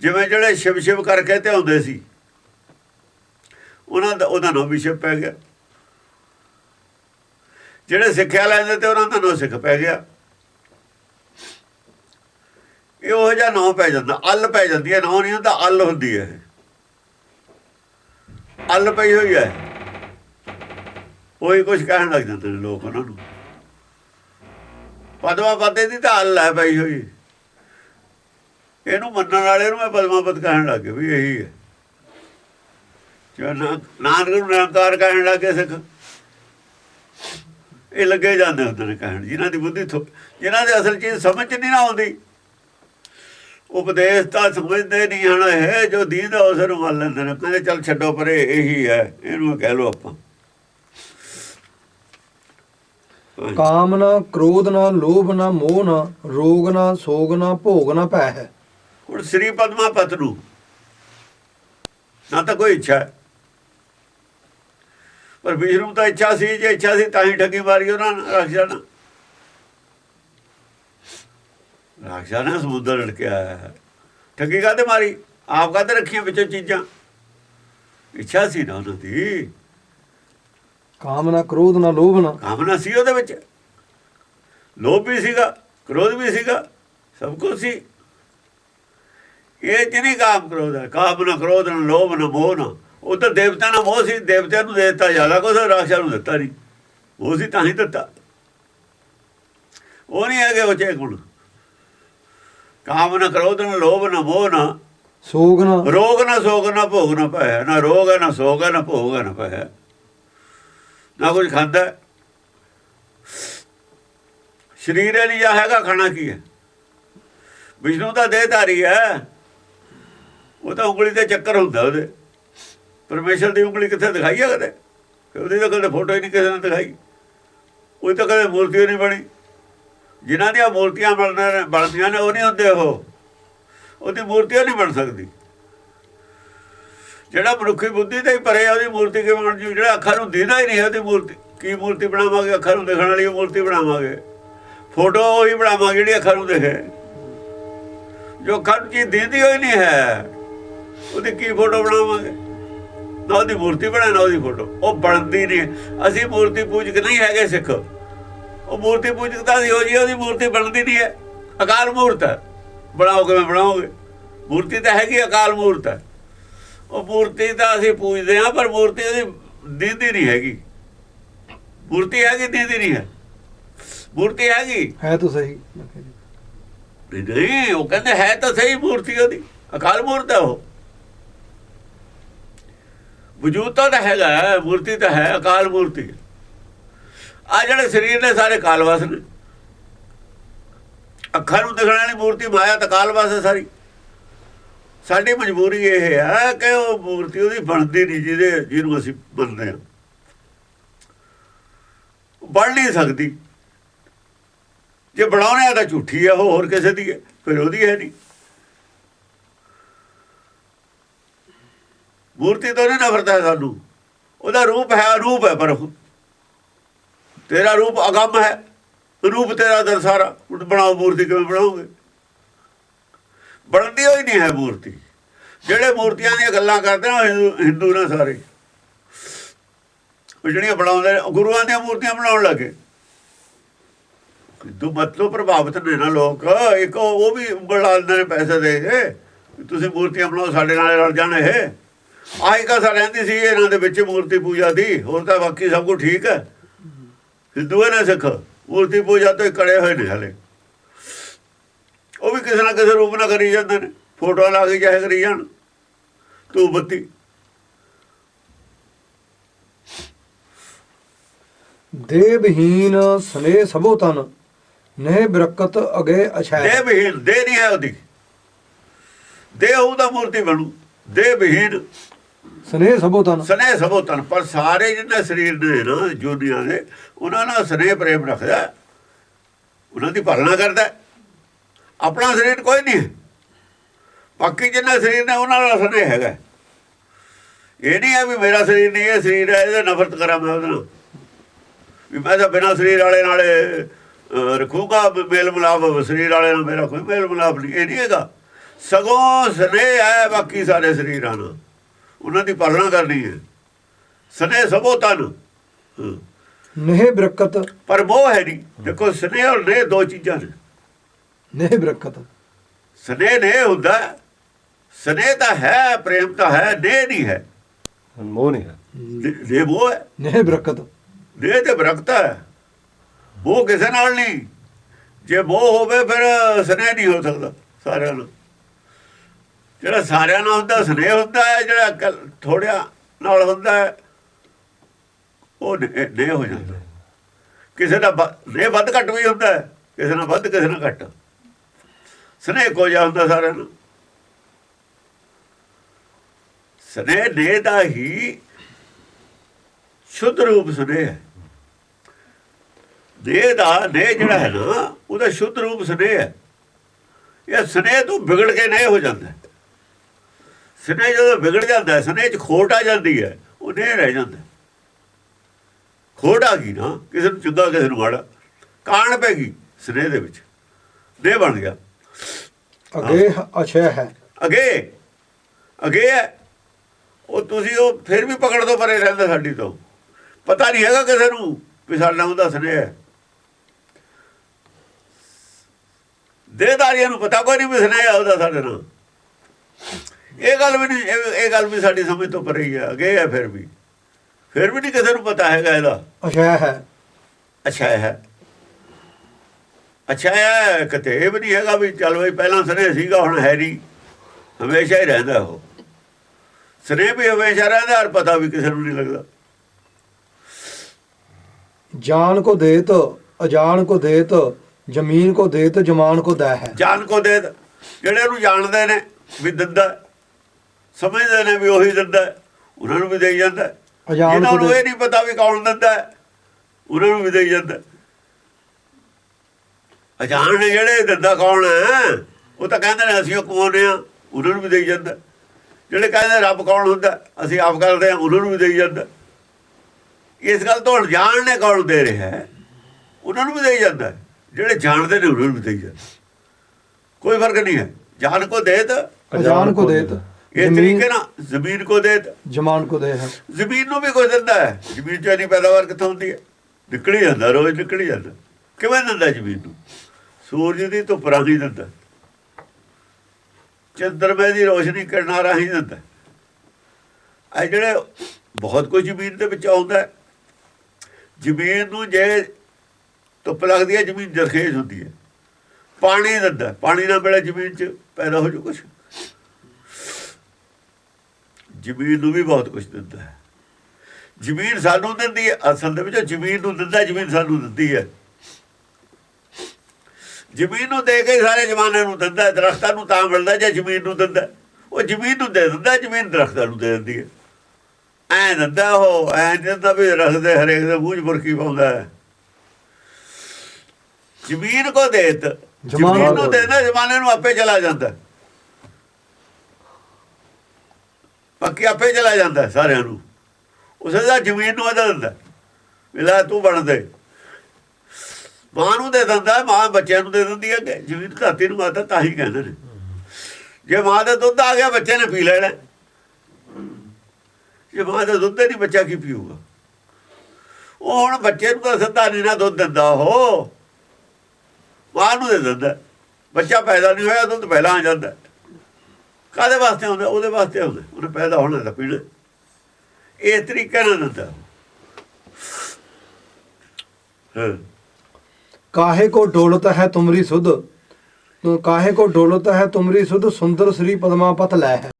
ਜਿਵੇਂ ਜਿਹੜੇ ਸ਼ਿਵ ਸ਼ਿਵ ਕਰਕੇ ਤੇ ਆਉਂਦੇ ਸੀ, ਉਹਨਾਂ ਦਾ ਉਹਦਾ ਨਾਮ ਵੀ ਸ਼ਿਵ ਪੈ ਗਿਆ। ਜਿਹੜੇ ਸਿੱਖਿਆ ਲੈਂਦੇ ਤੇ ਉਹਨਾਂ ਦਾ ਨਾਮ ਸਿੱਖ ਪੈ ਗਿਆ। ਇਹ ਉਹ ਜਿਹਾ ਨਾਮ ਪੈ ਜਾਂਦਾ। ਅਲ ਪੈ ਜਾਂਦੀ ਹੈ। ਨਾਮ ਨਹੀਂ ਹੁੰਦਾ, ਅੱਲ ਹੁੰਦੀ ਹੈ। ਅੱਲ ਪਈ ਹੋਈ ਹੈ। ਉਹੀ ਕੁਝ ਕਹਿਣ ਲੱਗ ਜਾਂਦੇ ਨੇ ਲੋਕ ਉਹਨਾਂ ਨੂੰ। ਪਦਮਾ ਪਤੇ ਦੀ ਤਾਂ ਅਲ ਹੈ, ਪਈ ਹੋਈ। ਇਹਨੂੰ ਮੰਨਣ ਵਾਲੇ ਨੂੰ ਮੈਂ ਪਦਮਾਪਤ ਕਹਿਣ ਲੱਗੇ ਵੀ ਇਹੀ ਹੈ। ਜੋ ਨਾਨਕ ਨੂੰ ਨਿਰੰਕਾਰ ਕਹਿਣ ਲੱਗੇ ਸਿੱਖ। ਇਹ ਲੱਗੇ ਜਾਂਦੇ ਹੁੰਦੇ ਨੇ ਕਹਿਣ। ਜਿਨ੍ਹਾਂ ਦੀ ਬੁੱਧੀ ਥੋ- ਜਿਨ੍ਹਾਂ ਦੇ ਅਸਲ ਚੀਜ਼ ਸਮਝ 'ਚ ਨਹੀਂ ਨਾ ਆਉਂਦੀ। ਉਪਦੇਸ਼ ਤਾਂ ਸਮਝਦੇ ਨਹੀਂ ਹਨ ਇਹ ਜੋ ਦੀਦਾ ਉਸ ਨੂੰ ਮੰਨ ਲੈਂਦੇ ਨੇ। ਕਹਿੰਦੇ ਚੱਲ ਛੱਡੋ ਪਰੇ, ਇਹੀ ਹੈ। ਇਹਨੂੰ ਕਹਿ ਲੋ ਆਪਾਂ। ਹਾਂਜੀ। ਕਾਮ ਨਾ, ਕ੍ਰੋਧ ਨਾ, ਲੋਭ ਨਾ, ਮੋਹ ਨਾ, ਰੋਗ ਨਾ, ਸੋਗ ਨਾ, ਭੋਗ ਨਾ ਪੈ ਹੈ ਹੁਣ ਸ੍ਰੀ ਪਦਮਾਪਤ ਨੂੰ। ਨਾ ਤਾਂ ਕੋਈ ਇੱਛਾ ਹੈ। ਪਰ ਵਿਸ਼ਨੂੰ ਤਾਂ ਇੱਛਾ ਸੀ ਜੇ ਇੱਛਾ ਸੀ ਤਾਂ ਹੀ ਠੱਗੀ ਮਾਰੀ ਉਹਨਾਂ ਨੇ ਰਾਖਸ਼ਾਂ ਨੇ ਰਾਖਸ਼ਾਂ ਨੇ ਸਮੁੰਦਰ ਲੜਕਿਆ ਠੱਗੀ ਕਾਹਦੇ ਮਾਰੀ? ਆਪ ਕਾਹਦੇ ਰੱਖੀਆਂ ਵਿੱਚੋਂ ਚੀਜ਼ਾਂ? ਇੱਛਾ ਸੀ ਨਾ ਉਹਨਾਂ ਦੀ। ਕਾਮ ਨਾ ਕ੍ਰੋਧ ਨਾ ਲੋਭ ਨਾ। ਕਾਮਨਾ ਸੀ ਉਹਦੇ ਵਿੱਚ। ਲੋਭ ਵੀ ਸੀਗਾ ਕ੍ਰੋਧ ਵੀ ਸੀਗਾ ਸਭ ਕੁਝ ਸੀ। ਇਹ ਜਿਹਨੇ ਕਾਮ ਕ੍ਰੋਧ ਹੈ ਕਾਮਨਾ ਕ੍ਰੋਧ ਨਾ ਲੋਭ ਨਾ ਮੋਹ ਨਾ। ਉਹ ਤਾਂ ਦੇਵਤਾ ਨਾਲ ਮੋਹ ਸੀ ਦੇਵਤਿਆਂ ਨੂੰ ਦੇ ਦਿੱਤਾ ਜ਼ਿਆਦਾ ਕੁਛ ਰਾਖਸ਼ਾਂ ਨੂੰ ਦਿੱਤਾ ਨਹੀਂ। ਉਹ ਸੀ ਤਾਂ ਹੀ ਦਿੱਤਾ। ਉਹ ਨਹੀਂ ਹੈਗੇ ਉਹ ਚੇ ਗੁਣ ਕਾਮਨਾ ਕ੍ਰੋਧ ਨਾ ਲੋਭ ਨਾ ਮੋਹ ਨਾ। ਸੋਗ ਨਾ। ਰੋਗ ਨਾ ਸੋਗ ਨਾ ਭੋਗ ਨਾ ਪਾਇਆ ਨਾ ਰੋਗ ਹੈ ਨਾ ਸੋਗ ਹੈ ਨਾ ਭੋਗ ਹੈ ਨਾ ਪਾਇਆ ਨਾ ਕੁਝ ਖਾਂਦਾ। ਸਰੀਰ ਹੈ ਨਹੀਂ ਜਾਂ ਹੈਗਾ ਖਾਣਾ ਕੀ ਹੈ? ਵਿਸ਼ਨੂੰ ਦਾ ਦੇਹਧਾਰੀ ਹੈ। ਉਹ ਤਾਂ ਉਂਗਲੀ ਤੇ ਚੱਕਰ ਹੁੰਦਾ ਉਹਦੇ। ਪਰਮੇਸ਼ਰ ਦੀ ਉਂਗਲੀ ਕਿੱਥੇ ਦਿਖਾਈ ਹੈ ਕਦੇ? ਉਹਦੀ ਤਾਂ ਕਦੇ ਫੋਟੋ ਹੀ ਨਹੀਂ ਕਿਸੇ ਨੇ ਦਿਖਾਈ। ਉਹ ਤਾਂ ਕਦੇ ਮੂਰਤੀ ਨਹੀਂ ਬਣੀ। ਜਿਨ੍ਹਾਂ ਦੀਆਂ ਮੂਰਤੀਆਂ ਬਣਦੀਆਂ ਨੇ ਬਣਦੀਆਂ ਨੇ, ਉਹ ਨਹੀਂ ਹੁੰਦੇ ਉਹ। ਉਹਦੀ ਮੂਰਤੀ ਉਹ ਨਹੀਂ ਬਣ ਸਕਦੀ। ਜਿਹੜਾ ਮਨੁੱਖੀ ਬੁੱਧੀ ਤੇ ਹੀ ਪਰੇ ਆ, ਉਹਦੀ ਮੂਰਤੀ ਕਿਵੇਂ ਬਣ ਜੂ? ਜਿਹੜਾ ਅੱਖਾਂ ਨੂੰ ਦੀਦਾ ਹੀ ਨਹੀਂ ਹੈ, ਉਹਦੀ ਮੂਰਤੀ। ਕੀ ਮੂਰਤੀ ਬਣਾਵਾਂਗੇ? ਅੱਖਾਂ ਨੂੰ ਦੇਖਣ ਵਾਲੀ ਮੂਰਤੀ ਬਣਾਵਾਂਗੇ। ਫੋਟੋ ਉਹੀ ਬਣਾਵਾਂਗੇ, ਜਿਹੜੀ ਅੱਖਾਂ ਨੂੰ ਦਿਖੇ। ਜੋ ਅੱਖਾਂ ਨੂੰ ਚੀਜ਼ ਦੀਦੀ ਹੋਈ ਨਹੀਂ ਹੈ। ਉਹਦੀ ਕੀ ਫੋਟੋ ਬਣਾਵਾਂਗੇ? ਨਾ ਉਹਦੀ ਮੂਰਤੀ ਬਣਾ ਨਾ ਉਹਦੀ ਫੋਟੋ ਉਹ ਬਣਦੀ ਨਹੀਂ। ਅਸੀਂ ਮੂਰਤੀ ਪੂਜਕ ਨਹੀਂ ਹੈਗੇ ਸਿੱਖ। ਉਹ ਮੂਰਤੀ ਪੂਜਕ ਤਾਂ ਹੋ ਜੀ ਉਹਦੀ ਮੂਰਤੀ ਬਣਦੀ ਨਹੀਂ ਹੈ। ਅਕਾਲ ਮੂਰਤ ਹੈ। ਬਣਾਓ ਕਿਵੇਂ ਬਣਾਓਗੇ। ਮੂਰਤੀ ਤਾਂ ਹੈਗੀ ਅਕਾਲ ਮੂਰਤ ਹੈ। ਉਹ ਮੂਰਤੀ ਤਾਂ ਅਸੀਂ ਪੂਜਦੇ ਹਾਂ ਪਰ ਮੂਰਤੀ ਉਹਦੀ ਦੀਦੀ ਨਹੀਂ ਹੈਗੀ। ਮੂਰਤੀ ਹੈਗੀ ਦੀਦੀ ਨਹੀਂ ਹੈ। ਮੂਰਤੀ ਹੈਗੀ। ਹੈ ਤਾਂ ਸਹੀ ਨਹੀਂ ਉਹ ਕਹਿੰਦੇ ਹੈ ਤਾਂ ਸਹੀ ਮੂਰਤੀ ਉਹਦੀ। ਅਕਾਲ ਮੂਰਤ ਹੈ ਉਹ। ਵਜੂਦ ਤਾਂ ਹੈਗਾ, ਮੂਰਤੀ ਤਾਂ ਹੈ, ਅਕਾਲ ਮੂਰਤੀ। ਆ ਜਿਹੜੇ ਸਰੀਰ ਨੇ ਸਾਰੇ ਕਾਲਵਾਸ ਨੇ। ਅੱਖਾਂ ਨੂੰ ਦਿਖਣ ਵਾਲੀ ਮੂਰਤੀ ਮਾਇਆ ਤਾਂ ਕਾਲਵਾਸ ਹੈ ਸਾਰੀ। ਸਾਡੀ ਮਜਬੂਰੀ ਇਹ ਹੈ ਕਿ ਉਹ ਮੂਰਤੀ ਉਹਦੀ ਬਣਦੀ ਨਹੀਂ, ਜਿਹਦੇ ਜਿਹਨੂੰ ਅਸੀਂ ਮੰਨਦੇ ਹਾਂ। ਬਣ ਨਹੀਂ ਸਕਦੀ। ਜੇ ਬਣਾਉਣੇ ਆ ਤਾਂ ਝੂਠੀ ਹੈ ਉਹ ਹੋਰ ਕਿਸੇ ਦੀ ਹੈ, ਫਿਰ ਉਹਦੀ ਹੈ ਨਹੀਂ। ਮੂਰਤੀ ਤੋਂ ਨਹੀਂ ਨਫ਼ਰਤ ਹੈ ਸਾਨੂੰ। ਉਹਦਾ ਰੂਪ ਹੈ ਅਰੂਪ ਹੈ ਪਰ ਤੇਰਾ ਰੂਪ ਅਗੰਮ ਹੈ। ਰੂਪ ਤੇਰਾ ਦਰਸਾਰਾ ਹੁਣ ਬਣਾਓ ਮੂਰਤੀ, ਕਿਵੇਂ ਬਣਾਓਗੇ? ਬਣਦੀ ਹੋਈ ਨਹੀਂ ਹੈ ਮੂਰਤੀ। ਜਿਹੜੇ ਮੂਰਤੀਆਂ ਦੀਆਂ ਗੱਲਾਂ ਕਰਦੇ ਨੇ, ਉਹ ਹਿੰਦੂ- ਨੇ ਸਾਰੇ। ਉਹ ਜਿਹੜੀਆਂ ਬਣਾਉਂਦੇ ਨੇ, ਉਹ ਗੁਰੂਆਂ ਦੀਆਂ ਮੂਰਤੀਆਂ ਬਣਾਉਣ ਲੱਗੇ। ਹਿੰਦੂ ਮਤਲਬ ਪ੍ਰਭਾਵਿਤ ਨੇ ਨਾ ਲੋਕ। ਇੱਕ ਉਹ ਵੀ ਬੜਾ ਲਾਉਂਦੇ ਨੇ ਪੈਸੇ ਦੇ ਕੇ ਤੁਸੀਂ ਮੂਰਤੀਆਂ ਬਣਾਓ, ਸਾਡੇ ਨਾਲ ਰਲ ਜਾਣ ਇਹ। ਆਹੀ ਕਸਾ ਰਹਿੰਦੀ ਸੀ ਇਹਨਾਂ ਦੇ ਵਿੱਚ ਮੂਰਤੀ ਪੂਜਾ ਦੀ ਹੋਰ ਤਾਂ ਬਾਕੀ ਸਭ ਕੁਝ ਠੀਕ ਹੈ। ਹਿੰਦੂਆਂ ਨੇ ਸਿੱਖ ਮੂਰਤੀ ਪੂਜਾ ਤੋਂ ਕੜੇ ਹੋਏ ਨੇ ਹਲੇ। ਉਹ ਵੀ ਕਿਸੇ ਨਾ ਕਿਸੇ ਰੂਪ ਨਾਲ ਕਰੀ ਜਾਂਦੇ ਨੇ ਫੋਟੋ ਲਾ ਕੇ ਚਾਹੇ ਕਰੀ ਜਾਣ ਤੂੰ ਬੱਤੀ। ਦੇਹ ਵਿਹੀਨ ਸਨੇ ਸਭੋ ਤਨ ਨਹਿ ਬਰਕਤ ਅਗੇ ਅਛੈ। ਦੇਹ ਵਿਹੀਨ ਦੇਹ ਨਹੀਂ ਹੈ ਉਹਦੀ। ਦੇਹ ਉਹਦਾ ਮੂਰਤੀ ਬਣੂ। ਦੇਹ ਸਨੇਹ ਸਨੇ ਸਭੋ ਤਨ। ਸਨੇਹ ਸਭੋ ਤਨ ਪਰ ਸਾਰੇ ਜਿਹੜੇ ਸਰੀਰ ਨੇ ਨਾ ਜੋਨੀਆਂ ਨੇ ਉਹਨਾਂ ਨਾਲ ਸਨੇਹ ਪ੍ਰੇਮ ਰੱਖਦਾ ਉਹਨਾਂ ਦੀ ਪਾਲਣਾ ਕਰਦਾ ਆਪਣਾ ਸਰੀਰ ਕੋਈ ਨਹੀਂ ਬਾਕੀ ਜਿੰਨੇ ਸਰੀਰ ਨੇ ਉਹਨਾਂ ਨਾਲ ਸਨੇਹ ਹੈਗਾ ਇਹ ਨਹੀਂ ਹੈ ਵੀ ਮੇਰਾ ਸਰੀਰ ਨਹੀਂ ਇਹ ਸਰੀਰ ਹੈ ਇਹਦੇ ਨਫ਼ਰਤ ਕਰਾਂ ਮੈਂ ਉਹਦੇ ਨਾਲ। ਵੀ ਮੈਂ ਤਾਂ ਬਿਨਾਂ ਸਰੀਰ ਵਾਲੇ ਨਾਲੇ ਅਹ, ਮੇਲ ਮਿਲਾਪ ਸਰੀਰ ਵਾਲੇ ਨਾਲ ਮੇਰਾ ਕੋਈ ਮੇਲ ਮਿਲਾਪ ਨਹੀਂ। ਇਹ ਨਹੀਂ ਹੈਗਾ। ਸਗੋਂ ਸਨੇਹ ਹੈ ਬਾਕੀ ਸਾਰੇ ਸਰੀਰਾਂ ਨਾਲ। ਉਹਨਾਂ ਦੀ ਪਾਲਣਾ ਕਰਨੀ ਹੈ। ਸਨੇਹ ਸਭੋ ਤਨ। ਨਹਿ ਬਰਕਤ। ਪਰ ਮੋਹ ਹੈ ਨਹੀਂ। ਦੇਖੋ ਸਨੇਹ ਔਰ ਨੇਹ ਦੋ ਚੀਜ਼ਾਂ ਨੇ। ਨਹਿ ਬਰਕਤ। ਸਨੇਹ ਨੇ ਹੁੰਦਾ ਹੈ। ਸਨੇਹ ਤਾਂ ਹੈ ਪ੍ਰੇਮ ਤਾਂ ਹੈ ਨੇਹ ਨਹੀਂ ਹੈ। ਮੋਹ ਨਹੀਂ ਹੈ। ਨੇ- ਨੇਹ ਮੋਹ ਹੈ। ਨਹਿ ਬਰਕਤ। ਨੇਹ ਤੇ ਬਰਕਤਾ ਹੈ। ਉਹ ਕਿਸੇ ਨਾਲ ਨਹੀਂ। ਜੇ ਮੋਹ ਹੋਵੇ ਫਿਰ ਸਨੇਹ ਨਹੀਂ ਹੋ ਸਕਦਾ ਸਾਰਿਆਂ ਨਾਲ ਜਿਹੜਾ ਸਾਰਿਆਂ ਨਾਲ ਹੁੰਦਾ, ਸਨੇਹ ਹੁੰਦਾ ਹੈ, ਜਿਹੜਾ ਥੋੜਿਆ ਨਾਲ ਹੁੰਦਾ ਹੈ, ਉਹ ਨੇਹ ਹੋ ਜਾਂਦਾ। ਕਿਸੇ ਦਾ ਵ- ਨੇਹ ਵੱਧ ਘੱਟ ਵੀ ਹੁੰਦਾ ਹੈ, ਕਿਸੇ ਨਾਲ ਵੱਧ, ਕਿਸੇ ਨਾਲ ਘੱਟ। ਸਨੇਹ ਕੋ ਜਾ ਹੁੰਦਾ ਸਾਰਿਆਂ ਨੂੰ ਸਨੇਹ ਨੇਹ ਦਾ ਹੀ ਸ਼ੁੱਧ ਰੂਪ ਸਨੇਹ ਹੈ। ਦੇਹ ਦਾ ਨੇਹ ਜਿਹੜਾ ਹੈ ਨਾ, ਉਹਦਾ ਸ਼ੁੱਧ ਰੂਪ ਸਨੇਹ ਹੈ। ਇਹ ਸਨੇਹ ਤੋਂ ਵਿਗੜ ਕੇ ਨੇਹ ਹੋ ਜਾਂਦਾ ਸਨੇਹ ਜਦੋਂ ਵਿਗੜ ਜਾਂਦਾ ਸਨੇਹ 'ਚ ਖੋਟ ਆ ਜਾਂਦੀ ਹੈ ਉਹ ਨੇਹ ਰਹਿ ਜਾਂਦਾ। ਖੋਟ ਆ ਗਈ ਨਾ ਕਿਸੇ ਨੂੰ ਚੰਗਾ ਕਿਸੇ ਨੂੰ ਮਾੜਾ ਕਾਣ ਪੈ ਗਈ ਸਨੇਹ ਦੇ ਵਿੱਚ ਨੇਹ ਬਣ ਗਿਆ। ਅਗੇ ਅਛੈ ਹੈ। ਅਗੇ ਅਗੇ ਹੈ। ਉਹ ਤੁਸੀਂ ਉਹ ਫਿਰ ਵੀ ਪਕੜ ਤੋਂ ਪਰੇ ਰਹਿੰਦਾ ਸਾਡੀ ਤੋਂ। ਪਤਾ ਨਹੀਂ ਹੈਗਾ ਕਿਸੇ ਨੂੰ ਵੀ ਸਾਡਾ ਉਹਦਾ ਸਨੇਹ ਹੈ। ਦੇਹਦਾਰੀਆਂ ਨੂੰ ਪਤਾ ਕੋਈ ਨਹੀਂ ਵੀ ਸਨੇਹ ਉਹਦਾ ਸਾਡੇ ਨਾਲ। ਇਹ ਗੱਲ ਵੀ ਨਹੀਂ ਇਹ ਗੱਲ ਵੀ ਸਾਡੀ ਸਮਝ ਤੋਂ ਪਰੇ ਹੀ ਹੈ ਅਗੇ ਹੈ ਫਿਰ ਵੀ। ਫਿਰ ਵੀ ਨਹੀਂ ਕਿਸੇ ਨੂੰ ਪਤਾ ਹੈਗਾ ਇਹਦਾ। ਅਛੈ ਹੈ। ਅੱਛਾ ਹੈ। ਅੱਛਾ ਹੈ ਕਿਤੇ ਇਹ ਵੀ ਨਹੀਂ ਹੈਗਾ ਵੀ ਚੱਲ ਬਈ ਪਹਿਲਾਂ ਸਨੇਹ ਸੀਗਾ ਹੁਣ ਹੈ ਨਹੀਂ। ਹਮੇਸ਼ਾ ਹੀ ਰਹਿੰਦਾ ਉਹ। ਸਨੇਹ ਵੀ ਹਮੇਸ਼ਾ ਰਹਿੰਦਾ ਔਰ ਪਤਾ ਵੀ ਕਿਸੇ ਨੂੰ ਨਹੀਂ ਲੱਗਦਾ। ਜਾਨ ਕੋ ਦੇਤ ਅਜਾਨ ਕੋ ਦੇਤ ਜ਼ਮੀਨ ਕੋ ਦੇਤ ਜਮਾਨ ਕੋ ਦੈ ਹੈ। ਜਾਣ ਕੋ ਦੇ ਜਿਹੜੇ ਉਹਨੂੰ ਜਾਣਦੇ ਨੇ ਵੀ ਦਿੰਦਾ ਸਮਝਦੇ ਨੇ ਵੀ ਉਹੀ ਦਿੰਦਾ ਉਹਨਾਂ ਨੂੰ ਵੀ ਦੇਈ ਜਾਂਦਾ ਜਿਹਨਾਂ ਨੂੰ ਇਹ ਨਹੀਂ ਪਤਾ ਵੀ ਕੌਣ ਦਿੰਦਾ ਉਹਨਾਂ ਨੂੰ ਵੀ ਦੇਈ ਜਾਂਦਾ। ਅਜਾਣ ਨੇ ਜਿਹੜੇ ਦਿੰਦਾ ਕੌਣ ਹੈ ਉਹ ਤਾਂ ਕਹਿੰਦੇ ਨੇ ਅਸੀਂ ਉਹ ਕਮਾਉਂਦੇ ਆ ਉਹਨਾਂ ਨੂੰ ਵੀ ਦੇਈ ਜਾਂਦਾ। ਜਿਹੜੇ ਕਹਿੰਦੇ ਰੱਬ ਕੌਣ ਹੁੰਦਾ ਅਸੀਂ ਆਪ ਕਰਦੇ ਆ ਉਹਨਾਂ ਨੂੰ ਵੀ ਦੇਈ ਜਾਂਦਾ। ਇਸ ਗੱਲ ਤੋਂ ਅਣਜਾਣ ਨੇ ਕੌਣ ਦੇ ਰਿਹਾ ਹੈ ਉਹਨਾਂ ਨੂੰ ਵੀ ਦੇਈ ਜਾਂਦਾ। ਜਿਹੜੇ ਜਾਣਦੇ ਨੇ ਉਹਨਾਂ ਨੂੰ ਵੀ ਦੇਈ ਜਾਂਦਾ। ਕੋਈ ਫ਼ਰਕ ਨਹੀਂ ਹੈ ਜਾਨ ਕੋ ਦੇਤ ਅਜਾਨ ਕੋ ਦੇਤ ਜ਼ਮੀਨ ਤਰੀਕੇ ਨਾਲ ਜ਼ਮੀਨ ਕੋ ਦੇਤ ਜਮਾਨ ਕੋ ਦੇ ਹੈ। ਜ਼ਮੀਨ ਨੂੰ ਵੀ ਕੋਈ ਦਿੰਦਾ ਹੈ। ਜ਼ਮੀਨ ਚ ਨਹੀਂ ਪੈਦਾਵਾਰ ਕਿੱਥੋਂ ਹੁੰਦੀ ਹੈ? ਨਿਕਲ ਜਾਂਦਾ ਰੋਜ਼ ਨਿਕਲ ਜਾਂਦਾ। ਕਿਵੇਂ ਦਿੰਦਾ ਜ਼ਮੀਨ ਨੂੰ? ਸੂਰਜ ਦੀ ਧੁੱਪ ਰਾਹੀਂ ਦਿੰਦਾ। ਚੰਦਰਮੇ ਦੀ ਰੋਸ਼ਨੀ ਕਿਰਨਾਂ ਰਾਹੀਂ ਦਿੰਦਾ। ਇਹ ਜਿਹੜੇ ਬਹੁਤ ਕੁਝ ਜ਼ਮੀਨ ਦੇ ਵਿੱਚ ਆਉਂਦਾ ਹੈ। ਜ਼ਮੀਨ ਨੂੰ ਜੇ ਧੁੱਪ ਲੱਗਦੀ ਹੈ ਜ਼ਮੀਨ ਜਰਖੇਜ਼ ਹੁੰਦੀ ਹੈ। ਪਾਣੀ ਦਿੰਦਾ। ਪਾਣੀ ਨਾਲ ਵੇਲੇ ਜ਼ਮੀਨ 'ਚ ਪੈਦਾ ਹੋ ਜੂ ਕੁਝ ਜ਼ਮੀਨ ਨੂੰ ਵੀ ਬਹੁਤ ਕੁਝ ਦਿੰਦਾ ਹੈ ਜ਼ਮੀਨ ਸਾਨੂੰ ਦਿੰਦੀ ਹੈ ਅਸਲ ਦੇ ਵਿੱਚ ਜ਼ਮੀਨ ਨੂੰ ਦਿੰਦਾ ਜ਼ਮੀਨ ਸਾਨੂੰ ਦਿੰਦੀ ਹੈ ਜ਼ਮੀਨ ਨੂੰ ਦੇ ਕੇ ਸਾਰੇ ਜਮਾਨੇ ਨੂੰ ਦਿੰਦਾ। ਦਰਖਤਾਂ ਨੂੰ ਤਾਂ ਮਿਲਦਾ ਜੇ ਜ਼ਮੀਨ ਨੂੰ ਦਿੰਦਾ। ਉਹ ਜ਼ਮੀਨ ਨੂੰ ਦੇ ਦਿੰਦਾ ਜ਼ਮੀਨ ਦਰਖਤਾਂ ਨੂੰ ਦੇ ਦਿੰਦੀ ਹੈ ਐ ਦਿੰਦਾ ਉਹ ਐ ਦਿੰਦਾ ਵੀ ਰੱਖਦੇ ਹਰੇਕ ਦੇ ਮੂੰਹ 'ਚ ਬੁਰਕੀ ਪਾਉਂਦਾ ਹੈ ਜ਼ਮੀਨ ਕੋ ਦੇਤ ਜ਼ਮਾਨੇ ਨੂੰ ਦੇਣਾ ਜ਼ਮਾਨੇ ਨੂੰ ਆਪੇ ਚਲਾ ਜਾਂਦਾ ਹੈ। ਬਾਕੀ ਆਪੇ ਚਲਾ ਜਾਂਦਾ ਸਾਰਿਆਂ ਨੂੰ। ਉਸੇ ਦਾ ਜ਼ਮੀਨ ਨੂੰ ਅਦਾ ਦਿੰਦਾ ਵੀ ਤੂੰ ਬਣਦੇ ਮਾਂ ਨੂੰ ਦੇ ਦਿੰਦਾ ਮਾਂ ਬੱਚਿਆਂ ਨੂੰ ਦੇ ਦਿੰਦੀ ਹੈ ਜ਼ਮੀਨ ਧਰਤੀ ਨੂੰ ਆਦਾ ਤਾਂ ਹੀ ਕਹਿੰਦੇ ਨੇ। ਜੇ ਮਾਂ ਦਾ ਦੁੱਧ ਆ ਗਿਆ, ਬੱਚੇ ਨੇ ਪੀ ਲੈਣਾ ਜੇ ਮਾਂ ਦਾ ਦੁੱਧ ਨਹੀਂ, ਬੱਚਾ ਕੀ ਪੀਊਗਾ? ਉਹ ਹੁਣ ਬੱਚੇ ਨੂੰ ਤਾਂ ਸਿੱਧਾ ਨਹੀਂ ਨਾ ਦੁੱਧ ਦਿੰਦਾ ਉਹ। ਮਾਂ ਨੂੰ ਦੇ ਦਿੰਦਾ ਬੱਚਾ ਪੈਦਾ ਨਹੀਂ ਹੋਇਆ, ਦੁੱਧ ਪਹਿਲਾਂ ਆ ਜਾਂਦਾ ਕਾਦੇ ਵਾਸਤੇ ਆਉਂਦਾ? ਉਹਦੇ ਵਾਸਤੇ ਆਉਂਦਾ। ਉਹਨੇ ਪੈਦਾ ਹੋਣਾ ਤਾਂ ਪੀਣਾ। ਇਸ ਤਰੀਕੇ ਨਾਲ ਦਿੰਦਾ। ਕਾਹੇ ਕੋ ਡੋਲਤ ਹੈ ਤੁਮਰੀ ਸੁਧ? ਕਾਹੇ ਕੋ ਡੋਲਤ ਹੈ ਤੁਮਰੀ ਸੁਧ? ਸੁੰਦਰ ਸ੍ਰੀ ਪਦਮਾਪਤ ਲੈ ਹੈ।